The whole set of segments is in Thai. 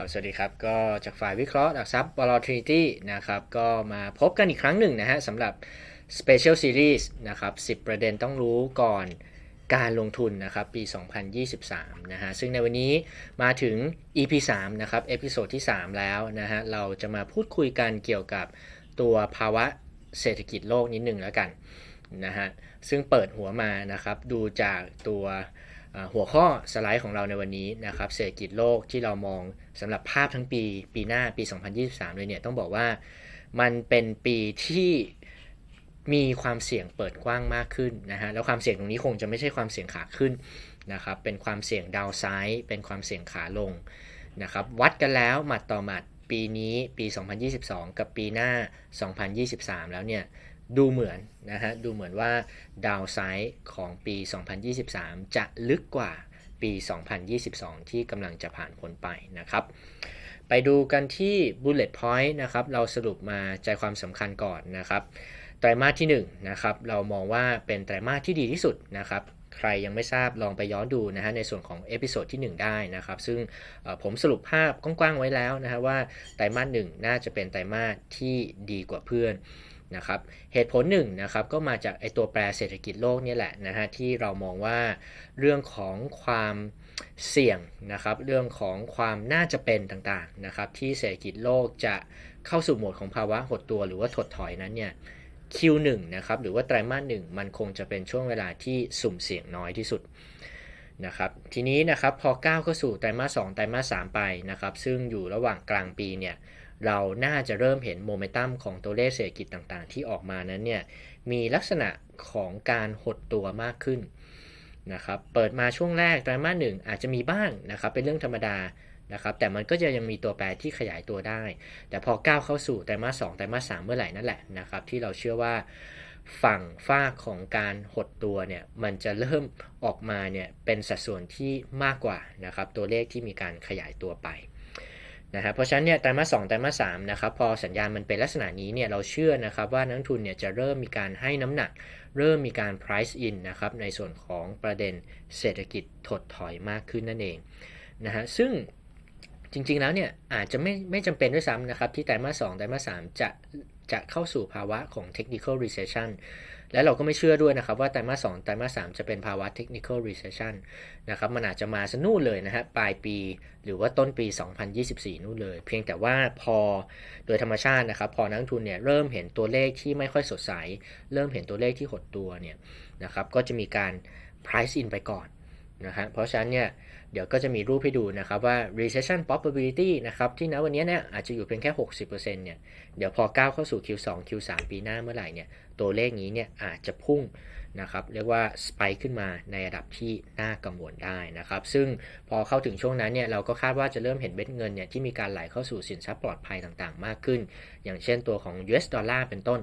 ครับสวัสดีครับก็จากฝ่ายวิเคราะห์หลักทรัพย์ volatility นะครับก็มาพบกันอีกครั้งหนึ่งนะฮะสำหรับ Special Series นะครับ 10 ประเด็นต้องรู้ก่อนการลงทุนนะครับปี 2023 นะฮะซึ่งในวันนี้มาถึง EP 3 นะครับเอพิโซดที่ 3 แล้วนะฮะเราจะมาพูดคุยกันเกี่ยวกับตัวภาวะเศรษฐกิจโลกนิดหนึ่งแล้วกันนะฮะซึ่งเปิดหัวมานะครับดูจากตัว หัวข้อสไลด์ของเราในวันนี้นะครับเศรษฐกิจโลกที่เรามองสำหรับภาพทั้งปี ปีหน้าปี 2023 เลยเนี่ยต้องบอกว่ามันเป็นปีที่มีความเสี่ยงเปิดกว้างมากขึ้นนะฮะแล้วความเสี่ยงตรงนี้คงจะไม่ใช่ความเสี่ยงขาขึ้นนะครับเป็นความเสี่ยงดาวไซด์เป็นความเสี่ยงขาลงนะครับวัดกันแล้วหมัดต่อหมัดปีนี้ปี 2022 กับปีหน้า 2023 แล้วเนี่ย ดูเหมือนนะฮะ ดูเหมือนว่าดาวไซด์ของปี 2023 จะลึกกว่าปี 2022 ที่กำลังจะผ่านพ้นไปนะครับ ไปดูกันที่ bullet point นะครับ เราสรุปมาใจความสำคัญก่อนนะครับไตรมาสที่1นะครับเรามองว่าเป็นไตรมาสที่ดีที่สุดนะครับใครยังไม่ทราบลองไปย้อนดูนะฮะในส่วนของเอพิโซดที่ 1 ได้นะครับ ซึ่งผมสรุปภาพกว้างๆไว้แล้วนะฮะว่าไตรมาส1น่าจะเป็นไตรมาสที่ดีกว่าเพื่อน นะครับเหตุผลหนึ่งนะครับก็มาจากไอตัวแปรเศรษฐกิจโลกนี่แหละนะฮะที่เรามองว่าเรื่องของความเสี่ยงนะครับเรื่องของความน่าจะเป็นต่างๆนะครับที่เศรษฐกิจโลกจะเข้าสู่โหมดของภาวะหดตัวหรือว่าถดถอยนั้นเนี่ย Q1 นะครับหรือว่าไตรมาสหนึ่งมันคงจะเป็นช่วงเวลาที่สุ่มเสี่ยงน้อยที่สุดนะครับทีนี้นะครับพอก้าวเข้าสู่ไตรมาส2ไตรมาส3ไปนะครับซึ่งอยู่ระหว่างกลางปีเนี่ย เราน่าจะเริ่มเห็นโมเมนตัมของตัวเลขเศรษฐกิจต่างๆ ที่ออกมานั้นเนี่ยมีลักษณะของการหดตัวมากขึ้นนะครับเปิดมาช่วงแรกไตรมาสหนึ่งอาจจะมีบ้างนะครับเป็นเรื่องธรรมดานะครับแต่มันก็จะยังมีตัวแปรที่ขยายตัวได้ แต่พอก้าวเข้าสู่ไตรมาสสองไตรมาสสามเมื่อไหร่นั่นแหละนะครับที่เราเชื่อว่าฝั่งฝ้าของการหดตัวเนี่ยมันจะเริ่มออกมาเนี่ยเป็นสัดส่วนที่มากกว่านะครับตัวเลขที่มีการขยายตัวไป นะครับเพราะฉะนั้นเนี่ยไตรมาสสองไตรมาสสามนะครับพอสัญญาณมันเป็นลักษณะนี้เนี่ยเราเชื่อนะครับว่านักทุนเนี่ยจะเริ่มมีการให้น้ำหนัก เริ่มมีการ price in นะครับในส่วนของประเด็นเศรษฐกิจถดถอยมากขึ้นนั่นเองนะฮะซึ่งจริงๆแล้วเนี่ยอาจจะไม่ไม่จำเป็นด้วยซ้ำนะครับที่ไตรมาสสองไตรมาสสามจะจะเข้าสู่ภาวะของ technical recession และเราก็ไม่เชื่อด้วยนะครับว่าไตรมาสสองไตรมาสสามจะเป็นภาวะ technical recession นะครับมันอาจจะมาสนู่นเลยนะฮะปลายปี หรือว่าต้นปี 2024 นู่นเลย เพียงแต่ว่าพอโดยธรรมชาตินะครับพอนักทุนเนี่ยเริ่มเห็นตัวเลขที่ไม่ค่อยสดใส เริ่มเห็นตัวเลขที่หดตัวเนี่ยนะครับก็จะมีการ price in ไปก่อนนะฮะเพราะฉะนั้นเนี่ยเดี๋ยวก็จะมีรูปให้ดูนะครับว่า recession probability นะครับที่ณวันนี้เนี่ยอาจจะอยู่เพียงแค่ 60%เนี่ยเดี๋ยวพอก้าวเข้าสู่ Q2 Q3 ปีหน้าเมื่อไหร่เนี่ย ตัวเลขนี้เนี่ยอาจจะพุ่งนะครับเรียกว่าสไปขึ้นมาในระดับที่น่ากังวลได้นะครับซึ่งพอเข้าถึงช่วงนั้นเนี่ยเราก็คาดว่าจะเริ่มเห็นเบ็ดเงินเนี่ยที่มีการไหลเข้าสู่สินทรัพย์ปลอดภัยต่างๆ มากขึ้น อย่างเช่นตัวของ US ดอลลาร์เป็นต้น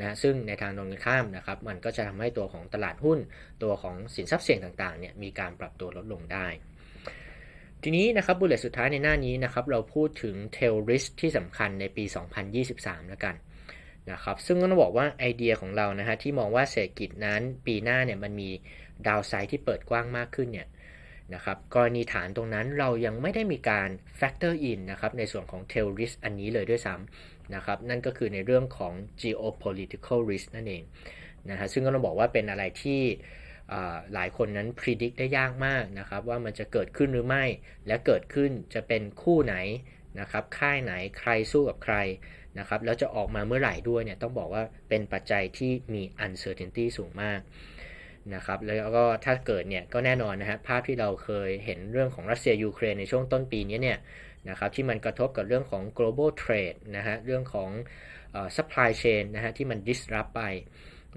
นะซึ่งในทางตรงข้ามนะครับมันก็จะทำให้ตัวของตลาดหุ้น ตัวของสินทรัพย์เสี่ยงต่างๆเนี่ยมีการปรับตัวลดลงได้ทีนี้นะครับบุลเลตสุดท้ายในหน้านี้นะครับเราพูดถึง tail risk ที่สำคัญในปี 2023 แล้วกัน นะครับซึ่งก็ต้องบอกว่าไอเดียของเรานะฮะที่มองว่าเศรษฐกิจนั้นปีหน้าเนี่ยมันมีดาวไซด์ที่เปิดกว้างมากขึ้นเนี่ยนะครับกรณีฐานตรงนั้นเรายังไม่ได้มีการ factor in นะครับในส่วนของ tail risk อันนี้เลยด้วยซ้ำนะครับนั่นก็คือในเรื่องของ geopolitical risk นั่นเองนะฮะซึ่งก็ต้องบอกว่าเป็นอะไรที่หลายคนนั้นพิจิตรได้ยากมากนะครับว่ามันจะเกิดขึ้นหรือไม่ และเกิดขึ้นจะเป็นคู่ไหนนะครับค่ายไหนใครสู้กับใคร นะครับแล้วจะออกมาเมื่อไหร่ด้วยเนี่ยต้องบอกว่าเป็นปัจจัยที่มี uncertainty สูงมากนะครับแล้วก็ถ้าเกิดเนี่ยก็แน่นอนนะฮะภาพที่เราเคยเห็นเรื่องของรัสเซียยูเครนในช่วงต้นปีนี้เนี่ยนะครับที่มันกระทบกับเรื่องของ global trade นะฮะเรื่องของ supply chain นะฮะที่มัน disrupt ไป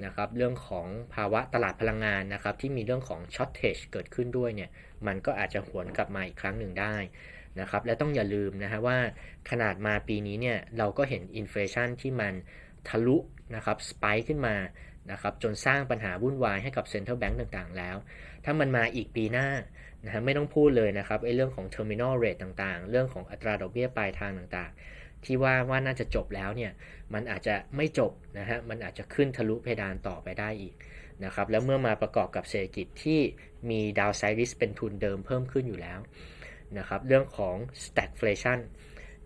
นะครับเรื่องของภาวะตลาดพลังงานนะครับที่มีเรื่องของ shortage เกิดขึ้นด้วยเนี่ยมันก็อาจจะหวนกลับมาอีกครั้งหนึ่งได้ นะครับและต้องอย่าลืมนะฮะว่าขนาดมาปีนี้เนี่ยเราก็เห็นอินฟลชันที่มันทะลุนะครับสไปค์ขึ้นมานะครับจนสร้างปัญหาวุ่นวายให้กับเซ็นทรัลแบงก์ต่างๆ แล้ว ถ้ามันมาอีกปีหน้านะฮะไม่ต้องพูดเลยนะครับไอ้เรื่องของ terminal rate ต่างๆ เรื่องของอัตราดอกเบี้ยปลายทางต่างๆ ที่ว่าว่าน่าจะจบแล้วเนี่ยมันอาจจะไม่จบนะฮะมันอาจจะขึ้นทะลุเพดานต่อไปได้อีกนะครับแล้วเมื่อมาประกอบกับเศรษฐกิจที่มีดาวไซริสเป็นทุนเดิมเพิ่มขึ้นอยู่แล้ว นะครับเรื่องของ stagflation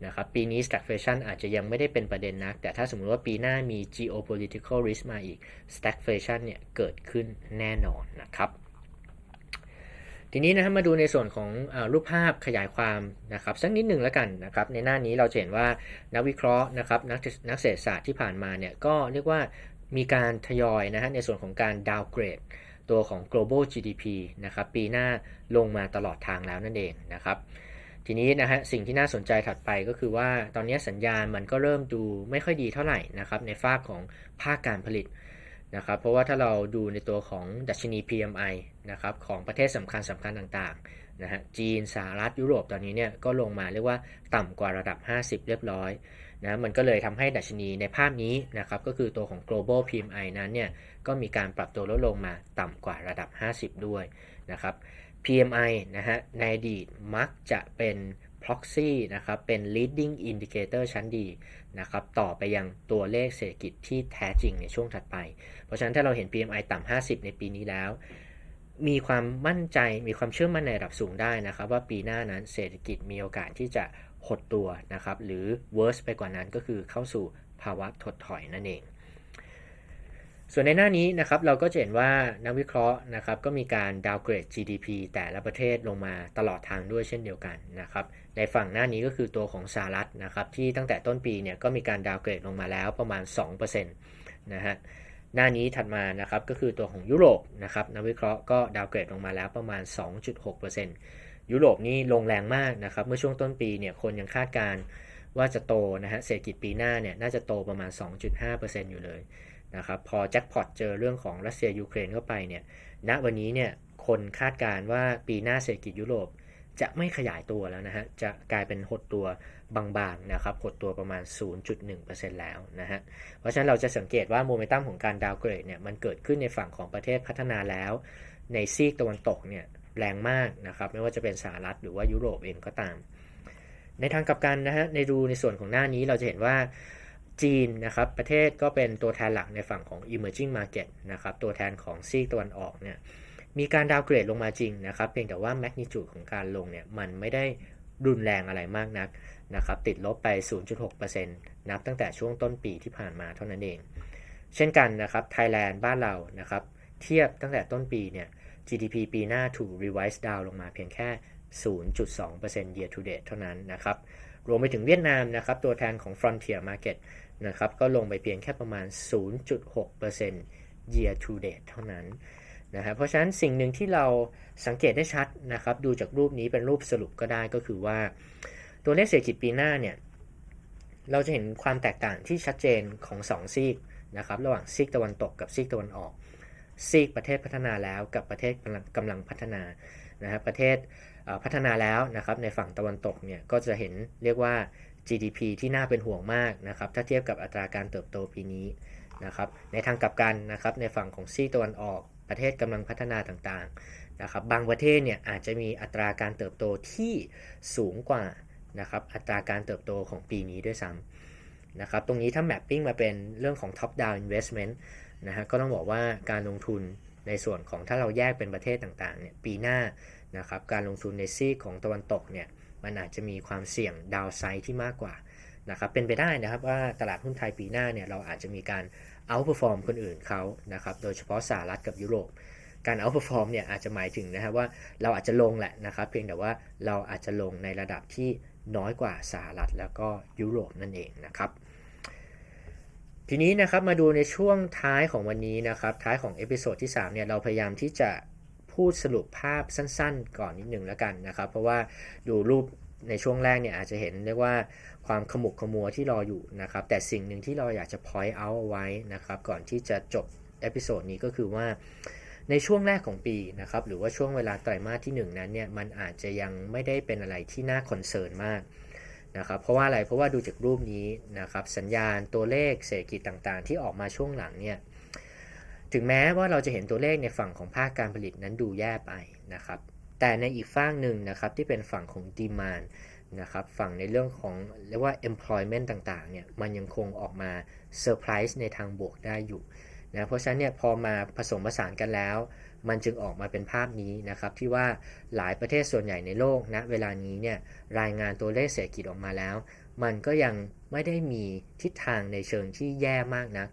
นะครับปีนี้ stagflation อาจจะยังไม่ได้เป็นประเด็นนัก แต่ถ้าสมมติว่าปีหน้ามี geopolitical risk มาอีก stagflation เนี่ยเกิดขึ้นแน่นอนนะครับทีนี้นะครับมาดูในส่วนของอรูปภาพขยายความนะครับสักนิดหนึ่งแล้วกันนะครับในหน้านี้เราจะเห็นว่านักวิเคราะห์นะครับนักนักเศรษฐศาสตร์ที่ผ่านมาเนี่ยก็เรียกว่ามีการทยอยนะฮะในส่วนของการดาวเกรด ตัวของ global GDP นะครับปีหน้าลงมาตลอดทางแล้วนั่นเองนะครับทีนี้นะฮะสิ่งที่น่าสนใจถัดไปก็คือว่าตอนนี้สัญญาณมันก็เริ่มดูไม่ค่อยดีเท่าไหร่นะครับในฝ้าของภาคการผลิตนะครับเพราะว่าถ้าเราดูในตัวของดัชนี PMI นะครับของประเทศสำคัญสำคัญต่างๆนะฮะจีนสหรัฐยุโรปตอนนี้เนี่ยก็ลงมาเรียกว่าต่ำกว่าระดับ 50 เรียบร้อย นะมันก็เลยทำให้ดัชนีในภาพนี้นะครับก็คือตัวของ global PMI นั้นเนี่ยก็มีการปรับตัวลดลงมาต่ำกว่าระดับ 50 ด้วยนะครับ PMI นะฮะในอดีตมักจะเป็น proxy นะครับเป็น leading indicator ชั้นดีนะครับต่อไปยังตัวเลขเศรษฐกิจที่แท้จริงในช่วงถัดไป เพราะฉะนั้นถ้าเราเห็น PMI ต่ำ 50 ในปีนี้แล้ว มีความมั่นใจมีความเชื่อมั่นในระดับสูงได้นะครับ ว่าปีหน้านั้นเศรษฐกิจมีโอกาสที่จะ หดตัวนะครับ หรือ worse ไปกว่านั้นก็คือเข้าสู่ภาวะถดถอยนั่นเอง ส่วนในหน้านี้นะครับเราก็จะเห็นว่านักวิเคราะห์นะครับก็มีการดาวเกรด GDP แต่ละประเทศลงมาตลอดทางด้วยเช่นเดียวกันนะครับ ในฝั่งหน้านี้ก็คือตัวของสหรัฐนะครับที่ตั้งแต่ต้นปีเนี่ยก็มีการดาวเกรดลงมาแล้วประมาณ 2%นะฮะหน้านี้ถัดมานะครับก็คือตัวของยุโรปนะครับนักวิเคราะห์ก็ดาวเกรดลงมาแล้วประมาณ 2.6% ยุโรปนี่ลงแรงมากนะครับ เมื่อช่วงต้นปีเนี่ยคนยังคาดการว่าจะโตนะฮะเศรษฐกิจปีหน้าเนี่ยน่าจะโตประมาณ 2.5%อยู่เลยนะครับพอแจ็คพอตเจอเรื่องของรัสเซียยูเครนเข้าไปเนี่ยณวันนี้เนี่ยคนคาดการว่าปีหน้าเศรษฐกิจยุโรปจะไม่ขยายตัวแล้วนะฮะ จะกลายเป็นหดตัวบางๆนะครับ หดตัวประมาณ 0.1%แล้วนะฮะ เพราะฉะนั้นเราจะสังเกตว่าโมเมนตัมของการดาวเกรดเนี่ยมันเกิดขึ้นในฝั่งของประเทศพัฒนาแล้ว ในซีกตะวันตกเนี่ย แรงมากนะครับไม่ว่าจะเป็นสหรัฐหรือว่ายุโรปเองก็ตาม ในทางกลับกันนะฮะในดูในส่วนของหน้านี้เราจะเห็นว่าจีนนะครับประเทศก็เป็นตัวแทนหลักในฝั่งของ emerging market นะครับตัวแทนของซีกตะวันออกเนี่ยมีการดาวเกรดลงมาจริงนะครับเพียงแต่ว่าแมกนิจูดของการลงเนี่ยมันไม่ได้รุนแรงอะไรมากนักนะครับติดลบไป 0.6%นับตั้งแต่ช่วงต้นปีที่ผ่านมาเท่านั้นเอง เช่นกันนะครับไทยแลนด์บ้านเรานะครับเทียบตั้งแต่ต้นปีเนี่ย GDP ปีหน้าถูก revise down ลงมาเพียงแค่ 0.2% year to date เท่านั้นนะครับ รวมไปถึงเวียดนามนะครับ ตัวแทนของ Frontier Market นะครับ ก็ลงไปเพียงแค่ประมาณ 0.6% year to date เท่านั้นนะครับเพราะฉะนั้นสิ่งหนึ่งที่เราสังเกตได้ชัดนะครับ ดูจากรูปนี้เป็นรูปสรุปก็ได้ก็คือว่า ตัวเลขเศรษฐกิจปีหน้าเนี่ย เราจะเห็นความแตกต่างที่ชัดเจนของ 2 ซีกนะครับ ระหว่างซีกตะวันตกกับซีกตะวันออก ซีกประเทศพัฒนาแล้วกับประเทศกำลังกำลังพัฒนานะครับประเทศพัฒนาแล้วนะครับในฝั่งตะวันตกเนี่ยก็จะเห็นเรียกว่า GDP ที่น่าเป็นห่วงมากนะครับถ้าเทียบกับอัตราการเติบโตปีนี้นะครับในทางกลับกันนะครับในฝั่งของซีกตะวันออกประเทศกำลังพัฒนาต่างๆนะครับบางประเทศเนี่ยอาจจะมีอัตราการเติบโตที่สูงกว่านะครับอัตราการเติบโตของปีนี้ด้วยซ้ำนะครับตรงนี้ถ้าแมปปิ้งมาเป็นเรื่องของ top down investment นะฮะก็ต้องบอกว่าการลงทุนในส่วนของถ้าเราแยกเป็นประเทศต่างๆเนี่ยปีหน้านะครับการลงทุนในซีของตะวันตกเนี่ยมันอาจจะมีความเสี่ยงดาวไซด์ที่มากกว่านะครับเป็นไปได้นะครับว่าตลาดหุ้นไทยปีหน้าเนี่ยเราอาจจะมีการ outperform คนอื่นเขานะครับโดยเฉพาะสหรัฐกับยุโรป การ outperform เนี่ยอาจจะหมายถึงนะครับว่าเราอาจจะลงแหละนะครับเพียงแต่ว่าเราอาจจะลงในระดับที่น้อยกว่าสหรัฐแล้วก็ยุโรปนั่นเองนะครับ ทีนี้นะครับมาดูในช่วงท้ายของวันนี้นะครับ ท้ายของเอพิโซดที่3เนี่ยเราพยายามที่จะพูดสรุปภาพสั้นๆ ก่อนนิดหนึ่งแล้วกันนะครับ เพราะว่าดูรูปในช่วงแรกเนี่ยอาจจะเห็นเรียกว่าความขมุกขมัวที่รออยู่นะครับ แต่สิ่งหนึ่งที่เราอยากจะ point out เอาไว้นะครับ ก่อนที่จะจบเอพิโซดนี้ก็คือว่าในช่วงแรกของปีนะครับหรือว่าช่วงเวลาไตรมาสที่ 1 นั้นเนี่ยมันอาจจะยังไม่ได้เป็นอะไรที่น่าคอนเซิร์นมาก นะครับเพราะว่าอะไรเพราะว่าดูจากรูปนี้นะครับสัญญาณตัวเลขเศรษฐกิจต่างๆ ที่ออกมาช่วงหลังเนี่ยถึงแม้ว่าเราจะเห็นตัวเลขในฝั่งของภาคการผลิตนั้นดูแย่ไปนะครับแต่ในอีกฝั่งหนึ่งนะครับที่เป็นฝั่งของดีมานนะครับฝั่งในเรื่องของเรียกว่า employment ต่างๆเนี่ยมันยังคงออกมาเซอร์ไพรส์ในทางบวกได้อยู่นะเพราะฉะนั้นเนี่ยพอมาผสมผสานกันแล้ว มันจึงออกมาเป็นภาพนี้นะครับที่ว่าหลายประเทศส่วนใหญ่ในโลกณเวลานี้เนี่ยรายงานตัวเลขเศรษฐกิจออกมาแล้ว มันก็ยังไม่ได้มีทิศทางในเชิงที่แย่มากนัก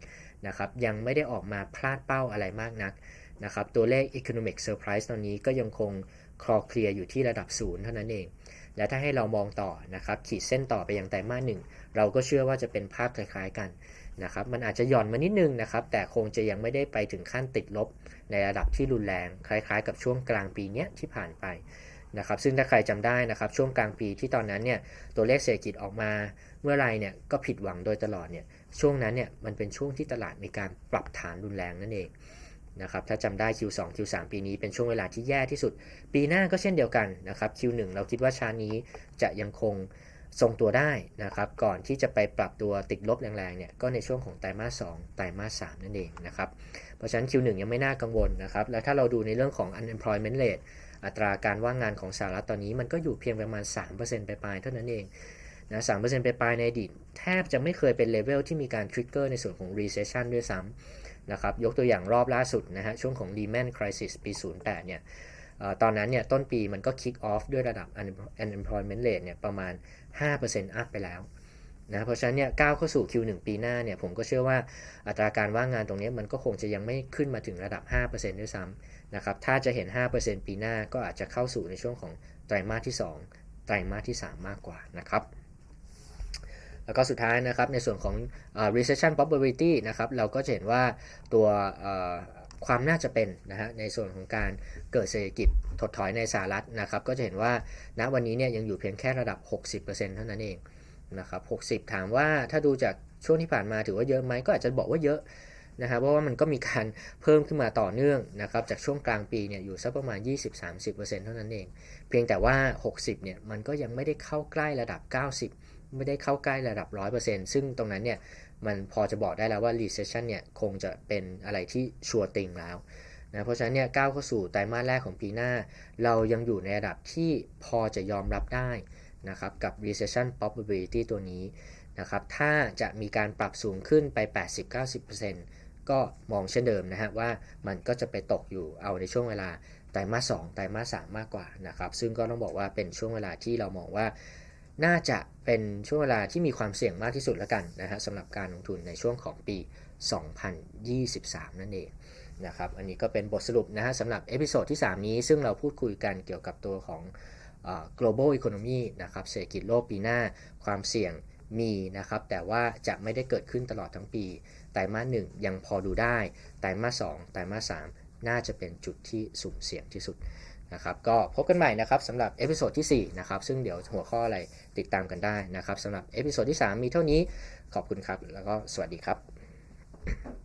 นะครับยังไม่ได้ออกมาพลาดเป้าอะไรมากนักนะครับตัวเลข economic surprise ตอนนี้ก็ยังคงคลอเคลียร์อยู่ที่ระดับศูนย์เท่านั้นเอง และถ้าให้เรามองต่อนะครับขีดเส้นต่อไปอยังไตรมาสหนึ่งเราก็เชื่อว่าจะเป็นภาพคล้ายๆกัน นะครับมันอาจจะหย่อนมานิดนึงนะครับแต่คงจะยังไม่ได้ไปถึงขั้นติดลบในระดับที่รุนแรง คล้ายๆ กับช่วงกลางปีนี้ที่ผ่านไปนะครับซึ่งถ้าใครจำได้นะครับช่วงกลางปีที่ตอนนั้นเนี่ยตัวเลขเศรษฐกิจออกมาเมื่อไรเนี่ยก็ผิดหวังโดยตลอดเนี่ยช่วงนั้นเนี่ยมันเป็นช่วงที่ตลาดมีการปรับฐานรุนแรงนั่นเองนะครับถ้าจำได้ Q2 Q3 ปีนี้เป็นช่วงเวลาที่แย่ที่สุด ปีหน้าก็เช่นเดียวกันนะครับ Q1 เราคิดว่าชานี้จะยังคง ทรงตัวได้นะครับ ก่อนที่จะไปปรับตัวติดลบแรงๆเนี่ยก็ในช่วงของไตรมาส2ไตรมาส3นั่นเองนะครับ เพราะฉะนั้น Q1 ยังไม่น่ากังวลนะครับ แล้วถ้าเราดูในเรื่องของ unemployment rate อัตราการว่างงานของสหรัฐตอนนี้มันก็อยู่เพียงประมาณ 3%ไปปลายเท่านั้นเองนะ3%ไปปลายในอดีตแทบจะไม่เคยเป็นเลเวลที่มีการทริกเกอร์ในส่วนของ recession ด้วยซ้ำนะครับ ยกตัวอย่างรอบล่าสุดนะฮะ ช่วงของ Lehman Crisis ปี 08 เนี่ยเอ่อ ตอนนั้นเนี่ยต้นปีมันก็ kick off ด้วยระดับ unemployment rate เนี่ยประมาณ 5% up ไปแล้วนะเพราะฉะนั้นเนี่ยก้าวเข้าสู่ Q1 ปีหน้าเนี่ยผมก็เชื่อว่าอัตราการว่างงานตรงนี้มันก็คงจะยังไม่ขึ้นมาถึงระดับ 5%ด้วยซ้ำนะครับถ้าจะเห็น 5%ปีหน้าก็อาจจะเข้าสู่ในช่วงของไตรมาสที่ 2 ไตรมาสที่ 3 มากกว่านะครับแล้วก็สุดท้ายนะครับในส่วนของ recession probability นะครับเราก็จะเห็นว่าตัว ความน่าจะเป็นนะฮะในส่วนของการเกิดเศรษฐกิจถดถอยในสหรัฐนะครับ ก็จะเห็นว่าณวันนี้เนี่ยยังอยู่เพียงแค่ระดับ 60%เท่านั้นเองนะครับ60 ถามว่าถ้าดูจากช่วงที่ผ่านมาถือว่าเยอะไหมก็อาจจะบอกว่าเยอะนะครับเพราะว่ามันก็มีการเพิ่มขึ้นมาต่อเนื่องนะครับจากช่วงกลางปีเนี่ยอยู่สักประมาณ 20-30%เท่านั้นเอง เพียงแต่ว่า 60เนี่ยมันก็ยังไม่ได้เข้าใกล้ระดับ 90 ไม่ได้เข้าใกล้ระดับ 100%ซึ่งตรงนั้นเนี่ย มันพอจะบอกได้แล้วว่า recession เนี่ยคงจะเป็นอะไรที่ชัวร์ติงแล้วนะเพราะฉะนั้นเนี่ยก้าวเข้าสู่ไตรมาสแรกของปีหน้า เรายังอยู่ในระดับที่พอจะยอมรับได้นะครับกับ recession probability ตัวนี้นะครับถ้าจะมีการปรับสูงขึ้นไป 80-90%ก็มองเช่นเดิมนะฮะว่ามันก็จะไปตกอยู่เอาในช่วงเวลาไตรมาส2ไตรมาส3มากกว่านะครับซึ่งก็ต้องบอกว่าเป็นช่วงเวลาที่เรามองว่า น่าจะเป็นช่วงเวลาที่มีความเสี่ยงมากที่สุดแล้วกันนะฮะสำหรับการลงทุนในช่วงของปี 2023 นั่นเองนะครับอันนี้ก็เป็นบทสรุปนะฮะสำหรับเอพิโซดที่ 3 นี้ซึ่งเราพูดคุยกันเกี่ยวกับตัวของ global economy นะครับเศรษฐกิจโลกปีหน้าความเสี่ยงมีนะครับแต่ว่าจะไม่ได้เกิดขึ้นตลอดทั้งปี ไตรมาสหนึ่งยังพอดูได้ ไตรมาสสองไตรมาสสามน่าจะเป็นจุดที่สุ่มเสี่ยงที่สุด นะครับก็พบกันใหม่นะครับสำหรับเอพิโซดที่4นะครับซึ่งเดี๋ยวหัวข้ออะไรติดตามกันได้นะครับสำหรับเอพิโซดที่ 3 มีเท่านี้ขอบคุณครับ แล้วก็สวัสดีครับ